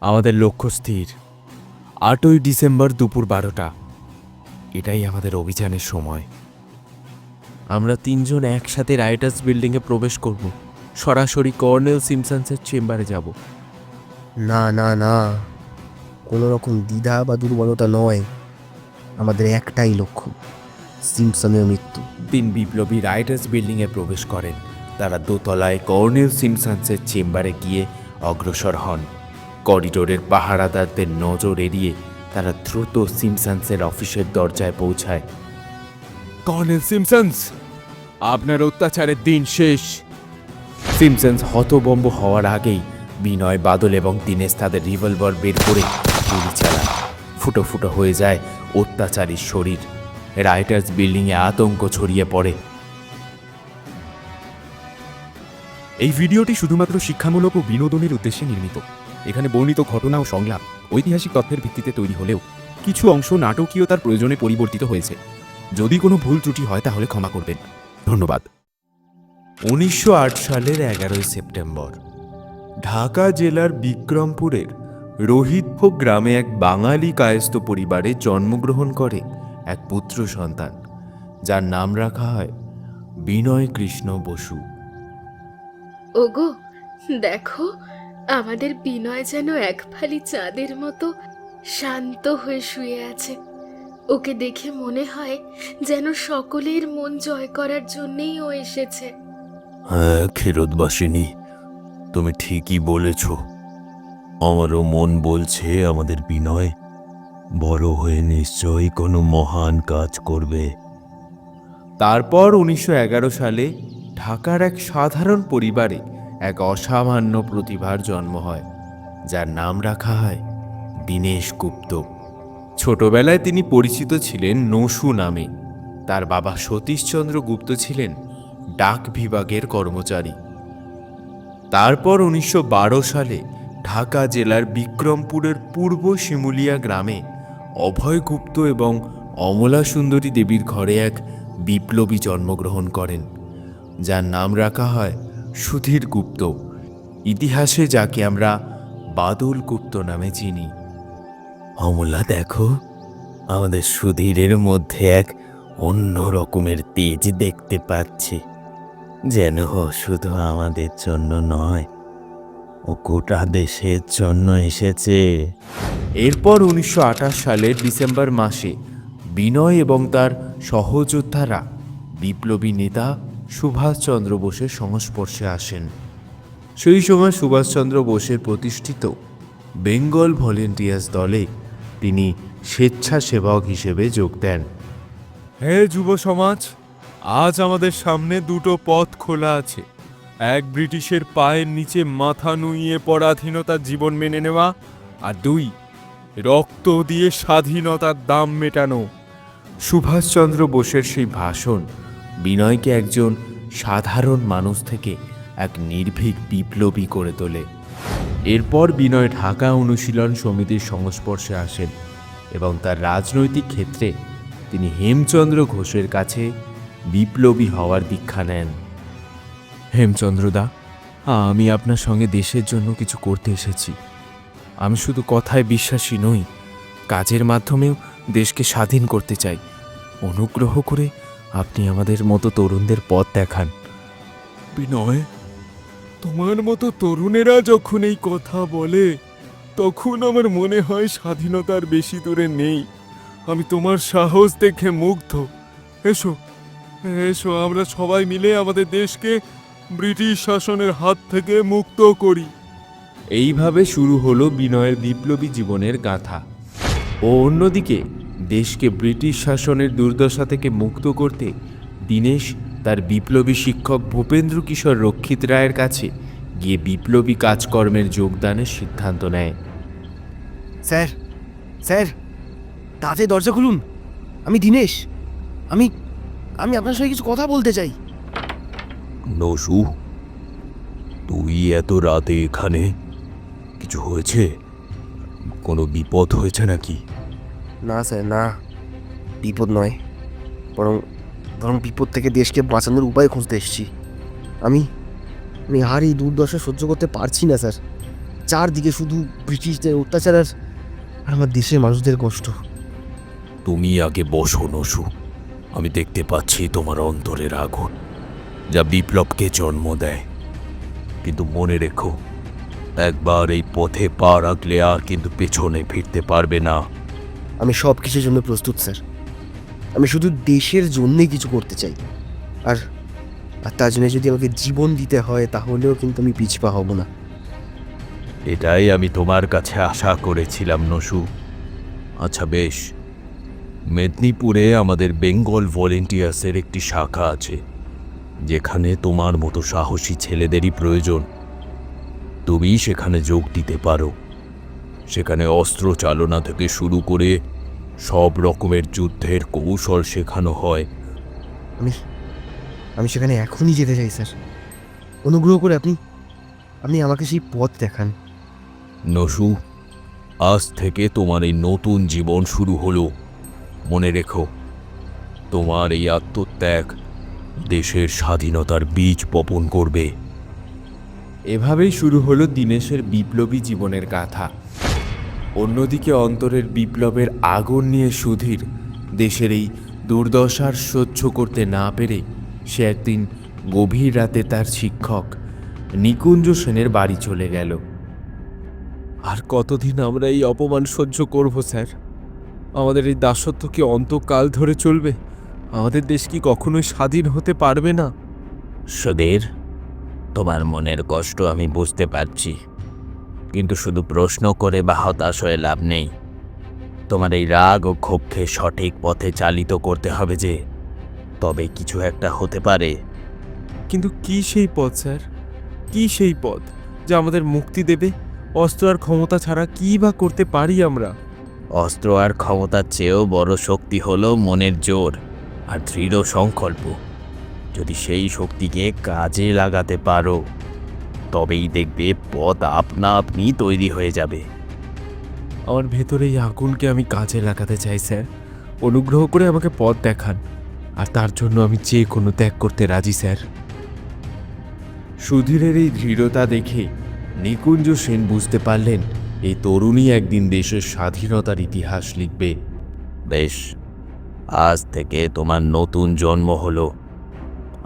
আমাদের লক্ষ্য স্থির। আটই ডিসেম্বর দুপুর বারোটা। এটাই আমাদের অভিযানের সময়। আমরা তিনজন একসাথে রাইটার্স বিল্ডিংয়ে প্রবেশ করব। সরাসরি কর্নেল সিমসন্সের চেম্বারে যাব। না না না। কোনো রকম দ্বিধা বা দুর্বলতা নয়। আমাদের একটাই লক্ষ্য সিমসনের মৃত্যু। তিন বিপ্লবী রাইটার্স বিল্ডিংয়ে প্রবেশ করেন। তারা দোতলায় কর্নেল সিমসন্সের চেম্বারে গিয়ে অগ্রসর হন। করিডোরের পাহারাদারদের নজর এড়িয়ে তারা দ্রুত সিমসন্সের অফিসের দরজায় পৌঁছায়। কর্নেল সিমসন্স আপনার অত্যাচারের দিন শেষ। সিমসন্স হতবম্ব হওয়ার আগেই বিনয় বাদল এবং দীনেশ তাদের রিভলভার বের করে গুলি চালান ফুটো ফুটো হয়ে যায় অত্যাচারীর শরীর। রাইটার্স বিল্ডিংয়ে আতঙ্ক ছড়িয়ে পড়ে। এই ভিডিওটি শুধুমাত্র শিক্ষামূলক ও বিনোদনের উদ্দেশ্যে নির্মিত। এখানে বর্ণিত ঘটনা ও সংলাপ ঐতিহাসিক তথ্যের ভিত্তিতে তৈরি হলেও কিছু অংশ নাটকীয়তার প্রয়োজনে পরিবর্তিত হয়েছে। যদি কোনো ভুল ত্রুটি হয় তাহলে ক্ষমা করবেন। ধন্যবাদ। উনিশশো সালের এগারোই সেপ্টেম্বর ঢাকা জেলার বিক্রমপুরের রোহিতভোগ গ্রামে এক বাঙালি কায়স্থ পরিবারে জন্মগ্রহণ করে এক পুত্র সন্তান যার নাম রাখা হয় বিনয় কৃষ্ণ বসু। ওগো দেখো আমাদের বিনয় যেন এক ফালি চাঁদের মতো শান্ত হয়ে শুয়ে আছে। ওকে দেখে মনে হয় যেন সকলের মন জয় করার জন্যেই ও এসেছে। হ্যাঁ ক্ষীরোদবাসিনী তুমি ঠিকই বলেছ। আমারও মন বলছে আমাদের বিনয় বড় হয়ে নিশ্চয়ই কোনো মহান কাজ করবে। তারপর উনিশশো এগারো সালে ঢাকার এক সাধারণ পরিবারে এক অসামান্য প্রতিভার জন্ম হয়, যার নাম রাখা হয় দীনেশ গুপ্ত। ছোটবেলায় তিনি পরিচিত ছিলেন নসু নামে। তার বাবা সতীশচন্দ্র গুপ্ত ছিলেন ডাক বিভাগের কর্মচারী। তারপর উনিশশো বারো সালে ঢাকা জেলার বিক্রমপুরের পূর্ব শিমুলিয়া গ্রামে অভয় গুপ্ত এবং অমলা সুন্দরী দেবীর ঘরে এক বিপ্লবী জন্মগ্রহণ করেন, যার নাম রাখা হয় সুধীর গুপ্ত। ইতিহাসে যাকে আমরা বাদল গুপ্ত নামে চিনি। অমলা দেখো আমাদের সুধীরের মধ্যে এক অন্য রকমের তেজ দেখতে পাচ্ছি। যেন শুধু আমাদের জন্য নয় ও গোটা দেশের জন্য এসেছে। এরপর উনিশশো আঠাশ সালের ডিসেম্বর মাসে বিনয় এবং তার সহযোদ্ধারা বিপ্লবী নেতা সুভাষচন্দ্র বোসের সংস্পর্শে আসেন। সেই সময় সুভাষচন্দ্র বোসের প্রতিষ্ঠিত বেঙ্গল ভলেন্টিয়ার্স দলে তিনি স্বেচ্ছাসেবক হিসেবে যোগ দেন। হে যুব সমাজ আজ আমাদের সামনে দুটো পথ খোলা আছে। এক ব্রিটিশের পায়ের নিচে মাথা নুইয়ে পরাধীনতার জীবন মেনে নেওয়া আর দুই রক্ত দিয়ে স্বাধীনতার দাম মেটানো। সুভাষচন্দ্র বোসের সেই ভাষণ বিনয়কে একজন সাধারণ মানুষ থেকে এক নির্ভীক বিপ্লবী করে তোলে। এরপর বিনয় ঢাকা অনুশীলন সমিতির সংস্পর্শে আসেন এবং তার রাজনৈতিক ক্ষেত্রে তিনি হেমচন্দ্র ঘোষের কাছে বিপ্লবী হওয়ার দীক্ষা নেন। হেমচন্দ্রদা আমি আপনার সঙ্গে দেশের জন্য কিছু করতে এসেছি। আমি শুধু কথায় বিশ্বাসী নই, কাজের মাধ্যমেও দেশকে স্বাধীন করতে চাই। অনুগ্রহ করে আপনি আমাদের মতো তরুণদের পথ দেখান। বিনয় তোমার মতো তরুণেরা যখন এই কথা বলে তখন আমার মনে হয় স্বাধীনতার বেশি দূরে নেই। আমি তোমার সাহস দেখে মুগ্ধ। এসো এসো আমরা সবাই মিলে আমাদের দেশকে ব্রিটিশ শাসনের হাত থেকে মুক্ত করি। এইভাবে শুরু হলো বিনয়ের বিপ্লবী জীবনের গাথা। ও অন্যদিকে দেশকে ব্রিটিশ শাসনের দুর্দশা থেকে মুক্ত করতে দীনেশ তার বিপ্লবী শিক্ষক ভূপেন্দ্র কিশোর রক্ষিত রায়ের কাছে গিয়ে বিপ্লবী কাজকর্মের যোগদানের সিদ্ধান্ত নেয়। স্যার স্যার তাতে দরজা খুলুন। আমি দীনেশ। আমি আমি আপনার সঙ্গে কিছু কথা বলতে চাই। নসু তুই এত রাতে এখানে? কিছু হয়েছে? কোনো বিপদ হয়েছে নাকি? না স্যার, না। বিপদ নয়। বরং বরং বিপদ থেকে দেশকে বাঁচানোর উপায় খুঁজতে এসেছি। আমি আমি আর এই দুর্দশা সহ্য করতে পারছি না, স্যার। চারদিকে শুধু ব্রিটিশদের অত্যাচার আর আমার দেশের মানুষদের কষ্ট। তুমি আগে বসো, নসু। আমি দেখতে পাচ্ছি তোমার অন্তরের আগুন, যা বিপ্লবকে জন্ম দেয়। কিন্তু মনে রেখো, একবার এই পথে পা রাখলে আর কিন্তু পেছনে ফিরতে পারবে না। আমি সব কিছুর জন্য প্রস্তুত, স্যার। আমি শুধু দেশের জন্যে কিছু করতে চাই। আর আর তার জন্য যদি আমাকে জীবন দিতে হয়, তাহলেও কিন্তু আমি পিছপা হব না। এটাই আমি তোমার কাছে আশা করেছিলাম, নসু। আচ্ছা বেশ। মেদিনীপুরে আমাদের বেঙ্গল ভলেন্টিয়ার্সের একটি শাখা আছে, যেখানে তোমার মতো সাহসী ছেলেদেরই প্রয়োজন। তুমি সেখানে যোগ দিতে পারো। সেখানে অস্ত্র চালনা থেকে শুরু করে সব রকমের যুদ্ধের কৌশল শেখানো হয়। আমি আমি সেখানে এখনই যেতে চাই স্যার। অনুগ্রহ করে আপনি আপনি আমাকে সেই পথ দেখান। নসু আজ থেকে তোমার এই নতুন জীবন শুরু হলো। মনে রেখো তোমার এই আত্মত্যাগ দেশের স্বাধীনতার বীজ বপন করবে। এভাবেই শুরু হলো দীনেশের বিপ্লবী জীবনের গাথা। অন্যদিকে অন্তরের বিপ্লবের আগুন নিয়ে সুধীর। দেশের এই দুর্দশার সহ্য করতে না পেরে সে একদিন গভীর রাতে তার শিক্ষক নিকুঞ্জ সেনের বাড়ি চলে গেল। আর কতদিন আমরা এই অপমান সহ্য করব স্যার? আমাদের এই দাসত্ব কি অন্তকাল ধরে চলবে? আমাদের দেশ কি কখনোই স্বাধীন হতে পারবে না? সুধীর তোমার মনের কষ্ট আমি বুঝতে পারছি। কিন্তু শুধু প্রশ্ন করে বা হতাশ হয়ে লাভ নেই। তোমার এই রাগ ও ক্ষোভকে সঠিক পথে চালিত করতে হবে যে তবে কিছু একটা হতে পারে। কিন্তু কি সেই পথ স্যার? কি সেই পথ যা আমাদের মুক্তি দেবে? অস্ত্র আর ক্ষমতা ছাড়া কি বা করতে পারি আমরা? অস্ত্র আর ক্ষমতার চেয়েও বড় শক্তি হলো মনের জোর আর দৃঢ় সংকল্প। যদি সেই শক্তিকে কাজে লাগাতে পারো তবেই দেখবে পথ আপনা আপনি তৈরি হয়ে যাবে। আমার ভেতরে এই আগুনকে আমি কাজে লাগাতে চাই স্যার। অনুগ্রহ করে আমাকে পথ দেখান। আর তার জন্য আমি যে কোনো ত্যাগ করতে রাজি স্যার। সুধীরের এই দৃঢ়তা দেখে নিকুঞ্জ সেন বুঝতে পারলেন এই তরুণী একদিন দেশের স্বাধীনতার ইতিহাস লিখবে। বেশ আজ থেকে তোমার নতুন জন্ম হলো।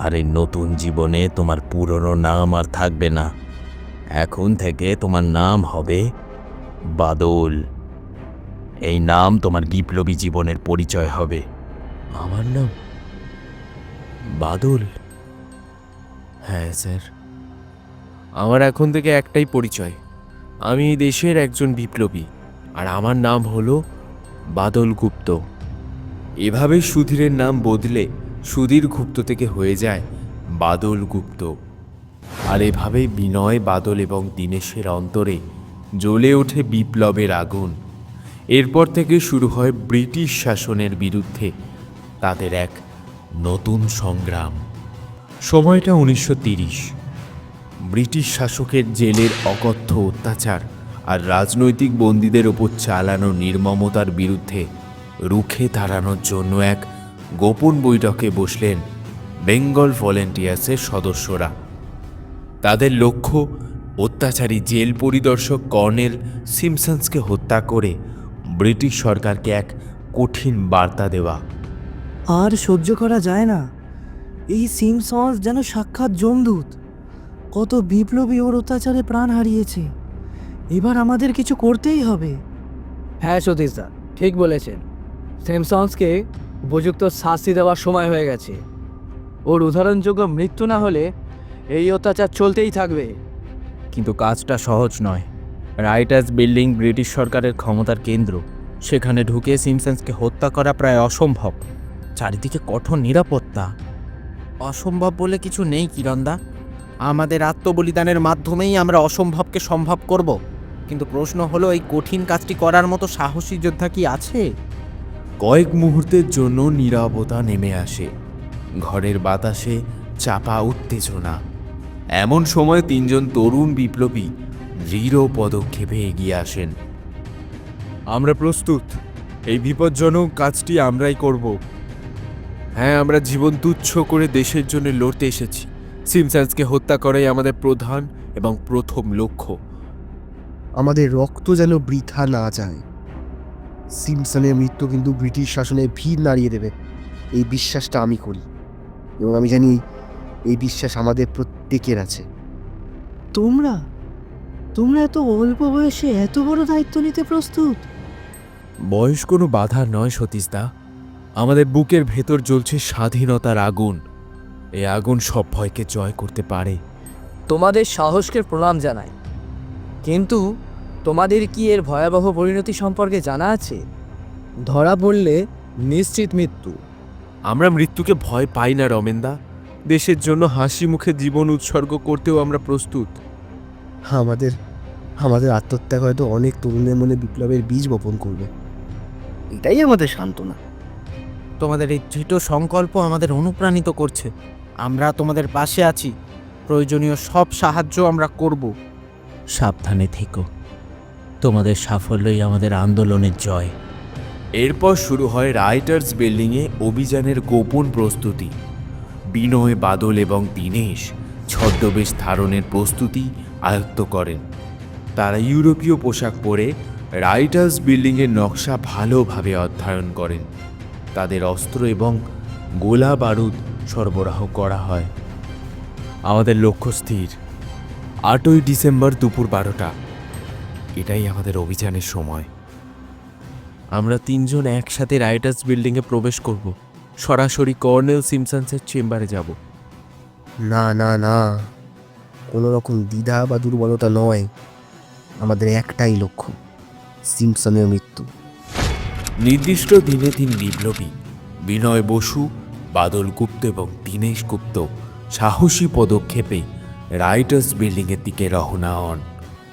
আর এই নতুন জীবনে তোমার পুরনো নাম আর থাকবে না। এখন থেকে তোমার নাম হবে বাদল। এই নাম তোমার বিপ্লবী জীবনের পরিচয় হবে। আমার নাম বাদল। হ্যাঁ স্যার। আমার এখন থেকে একটাই পরিচয়। আমি এই দেশের একজন বিপ্লবী, আর আমার নাম হলো বাদল গুপ্ত। এভাবে সুধীরের নাম বদলে সুধীর গুপ্ত থেকে হয়ে যায় বাদল গুপ্ত। আর এভাবেই বিনয়, বাদল এবং দীনেশের অন্তরে জ্বলে ওঠে বিপ্লবের আগুন। এরপর থেকে শুরু হয় ব্রিটিশ শাসনের বিরুদ্ধে তাদের এক নতুন সংগ্রাম। সময়টা উনিশশো ব্রিটিশ শাসকের জেলের অকথ্য অত্যাচার আর রাজনৈতিক বন্দীদের ওপর চালানো নির্মমতার বিরুদ্ধে রুখে দাঁড়ানোর জন্য এক গোপন বৈঠকে বসলেন বেঙ্গল ভলেন্টিয়ার্সের সদস্যরা। তাদের লক্ষ্য অত্যাচারী জেল পরিদর্শক কর্নেল সিমসন্সকে হত্যা করে ব্রিটিশ সরকারকে এক কঠিন বার্তা দেওয়া। আর সহ্য করা যায় না। এই সিমসন্স যেন সাক্ষাৎ জমদূত। কত বিপ্লবী ওর অত্যাচারে প্রাণ হারিয়েছে। এবার আমাদের কিছু করতেই হবে। হ্যাঁ সতীশ দা ঠিক বলেছেন। স্যামসংসকে উপযুক্ত শাস্তি দেওয়ার সময় হয়ে গেছে। ওর উদাহরণযোগ্য মৃত্যু না হলে এই অত্যাচার চলতেই থাকবে। কিন্তু কাজটা সহজ নয়। রাইটার্স বিল্ডিং ব্রিটিশ সরকারের ক্ষমতার কেন্দ্র। সেখানে ঢুকে সিমসন্সকে হত্যা করা প্রায় অসম্ভব। চারিদিকে কঠোর নিরাপত্তা। অসম্ভব বলে কিছু নেই, কিরণদা। আমাদের আত্মবলিদানের মাধ্যমেই আমরা অসম্ভবকে সম্ভব করব। কিন্তু প্রশ্ন হলো, এই কঠিন কাজটি করার মতো সাহসী যোদ্ধা কি আছে? কয়েক মুহূর্তের জন্য নীরবতা নেমে আসে। ঘরের বাতাসে চাপা উত্তেজনা। এমন সময় তিনজন তরুণ বিপ্লবী দৃঢ় পদক্ষেপে এগিয়ে আসেন। আমরা প্রস্তুত। এই বিপজ্জনক কাজটি আমরাই করব। হ্যাঁ আমরা জীবন তুচ্ছ করে দেশের জন্য লড়তে এসেছি। সিমসান্সকে হত্যা করাই আমাদের প্রধান এবং প্রথম লক্ষ্য। আমাদের রক্ত যেন বৃথা না যায়। সিমসনের মৃত্যু কিন্তু ব্রিটিশ শাসনে ভিড় নাড়িয়ে দেবে। এই বিশ্বাসটা আমি করি। এবং আমি জানি এই বিশ্বাস আমাদের প্রত্যেকের আছে। তোমরা? তোমরা এত অল্প বয়সে এত বড় দায়িত্ব নিতে প্রস্তুত? বয়স কোনো বাধা নয় সতীশদা। আমাদের বুকের ভেতর জ্বলছে স্বাধীনতার আগুন। এই আগুন সব ভয়কে জয় করতে পারে। তোমাদের সাহসকে প্রণাম জানাই। কিন্তু তোমাদের কি এর ভয়াবহ পরিণতি সম্পর্কে জানা আছে? ধরা পড়লে নিশ্চিত মৃত্যু। আমরা মৃত্যুকে ভয় পাই না রমেনদা। দেশের জন্য হাসি মুখে জীবন উৎসর্গ করতেও আমরা প্রস্তুত। আমাদের আমাদের আত্মত্যাগ হয়তো অনেক তরুণের মনে বিপ্লবের বীজ বপন করবে। এটাই আমাদের সান্ত্বনা। তোমাদের এই দৃঢ় সংকল্প আমাদের অনুপ্রাণিত করছে। আমরা তোমাদের পাশে আছি। প্রয়োজনীয় সব সাহায্য আমরা করব। সাবধানে থেকো। তোমাদের সাফল্যই আমাদের আন্দোলনের জয়। এরপর শুরু হয় রাইটার্স বিল্ডিংয়ে অভিযানের গোপন প্রস্তুতি। বিনয়, বাদল এবং দীনেশ ছদ্মবেশ ধারণের প্রস্তুতি আয়ত্ত করেন। তারা ইউরোপীয় পোশাক পরে রাইটার্স বিল্ডিংয়ের নকশা ভালোভাবে অধ্যয়ন করেন। তাদের অস্ত্র এবং গোলা বারুদ সরবরাহ করা হয়। আমাদের লক্ষ্য স্থির। আটই ডিসেম্বর দুপুর বারোটা। এটাই আমাদের অভিযানের সময়। আমরা তিনজন একসাথে রাইটার্স বিল্ডিংয়ে প্রবেশ করব। সরাসরি কর্নেল সিমসন্সের চেম্বারে যাব। না না না। কোনো রকম দ্বিধা বা দুর্বলতা নয়। আমাদের একটাই লক্ষ্য সিমসনের মৃত্যু। নির্দিষ্ট দিনে তিন বিপ্লবী। বিনয় বসু বাদল গুপ্ত এবং দীনেশ গুপ্ত সাহসী পদক্ষেপে রাইটার্স বিল্ডিংয়ের দিকে রওনা হন।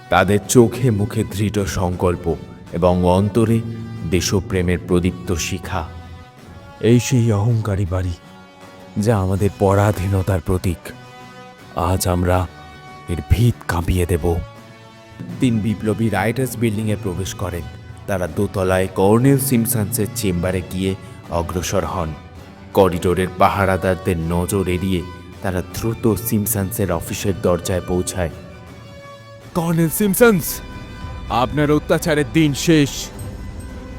তাদের চোখে মুখে দৃঢ় সংকল্প এবং অন্তরে দেশপ্রেমের প্রদীপ্ত শিখা। এই সেই অহংকারী বাড়ি যা আমাদের পরাধীনতার প্রতীক। আজ আমরা এর ভিত কাঁপিয়ে দেব। তিন বিপ্লবী রাইটার্স বিল্ডিংয়ে প্রবেশ করেন। তারা দোতলায় কর্নেল সিমসন্সের চেম্বারে গিয়ে অগ্রসর হন। করিডোরের পাহারাদারদের নজর এড়িয়ে তারা দ্রুত সিমসন্সের অফিসের দরজায় পৌঁছায়। Colonel Simpsons. আপনার অত্যাচারের দিন শেষ।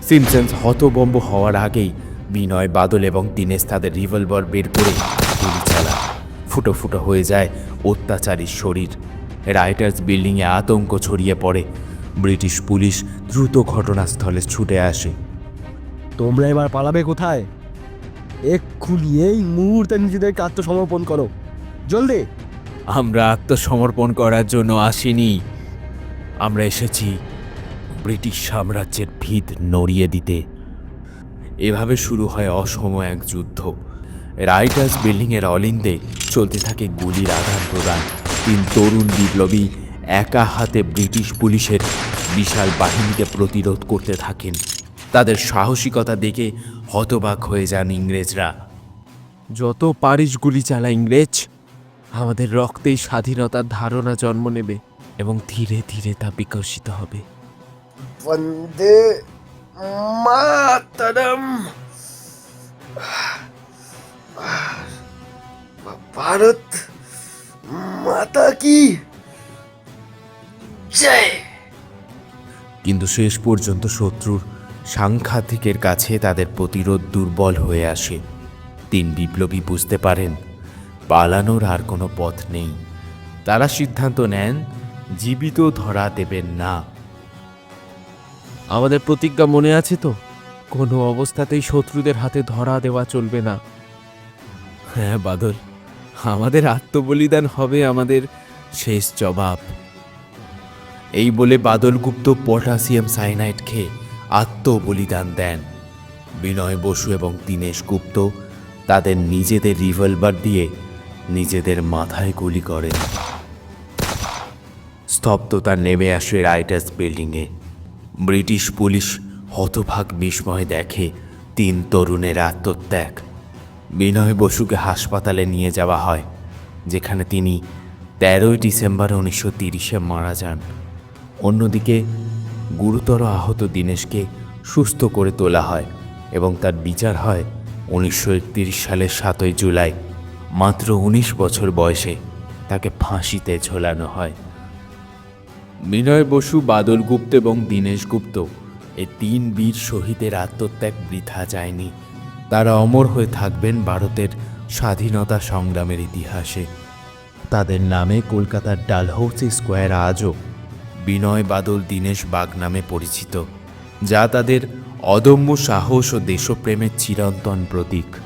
সিমসন্স হতবম্ব হওয়ার আগেই বিনয় বাদল এবং দীনেশ তাদের রিভলভার বের করে গুলি চালায়। ফুটো ফুটো হয়ে যায় অত্যাচারীর শরীর। রাইটার্স বিল্ডিংয়ে আতঙ্ক ছড়িয়ে পড়ে। ব্রিটিশ পুলিশ দ্রুত ঘটনাস্থলে ছুটে আসে। তোমরা এবার পালাবে কোথায়? এক্ষুনি এই মুহূর্তে নিজেদেরকে আত্মসমর্পণ করো। জলদি! আমরা আত্মসমর্পণ করার জন্য আসিনি। আমরা এসেছি ব্রিটিশ সাম্রাজ্যের ভিত নড়িয়ে দিতে। এভাবে শুরু হয় অসম এক যুদ্ধ। রাইটার্স বিল্ডিংয়ের অলিন্দে চলতে থাকে গুলির আদান প্রদান। তিন তরুণ বিপ্লবী একা হাতে ব্রিটিশ পুলিশের বিশাল বাহিনীকে প্রতিরোধ করতে থাকেন। তাদের সাহসিকতা দেখে হতবাক হয়ে যান ইংরেজরা। যত পারিস গুলি চালা ইংরেজ আমাদের রক্তেই স্বাধীনতার ধারণা জন্ম নেবে এবং ধীরে ধীরে তা বিকশিত হবে। বন্দে মাতরম। ভারত মাতা কি? জয়। কিন্তু শেষ পর্যন্ত শত্রুর সাংঘাতিকের কাছে তাদের প্রতিরোধ দুর্বল হয়ে আসে। তিন বিপ্লবী বুঝতে পারেন পালানোর আর কোনো পথ নেই। তারা সিদ্ধান্ত নেন জীবিত ধরা দেবেন না। আমাদের প্রতিজ্ঞা মনে আছে তো? কোনো অবস্থাতেই শত্রুদের হাতে ধরা দেওয়া চলবে না। হ্যাঁ বাদল আমাদের আত্মবলিদান হবে আমাদের শেষ জবাব। এই বলে বাদলগুপ্ত পটাশিয়াম সাইনাইড খেয়ে আত্মবলিদান দেন। বিনয় বসু এবং দীনেশ গুপ্ত তাদের নিজেদের রিভলভার দিয়ে নিজেদের মাথায় গুলি করেন স্তব্ধতা নেমে আসে রাইটার্স বিল্ডিংয়ে। ব্রিটিশ পুলিশ হতভাগ বিস্ময় দেখে তিন তরুণের আত্মত্যাগ। বিনয় বসুকে হাসপাতালে নিয়ে যাওয়া হয়, যেখানে তিনি তেরোই ডিসেম্বর উনিশশো তিরিশে মারা যান। অন্যদিকে গুরুতর আহত দীনেশকে সুস্থ করে তোলা হয় এবং তার বিচার হয় উনিশশো একত্রিশ সালের সাতই জুলাই। মাত্র উনিশ বছর বয়সে তাকে ফাঁসিতে ঝোলানো হয়। বিনয় বসু, বাদল গুপ্ত এবং দীনেশ গুপ্ত এই তিন বীর শহীদের আত্মত্যাগ বৃথা যায়নি। তারা অমর হয়ে থাকবেন ভারতের স্বাধীনতা সংগ্রামের ইতিহাসে। তাদের নামে কলকাতার ডালহৌসি স্কোয়ার আজও বিনয়, বাদল, দীনেশ বাগ নামে পরিচিত, যা তাদের অদম্য সাহস ও দেশপ্রেমের চিরন্তন প্রতীক।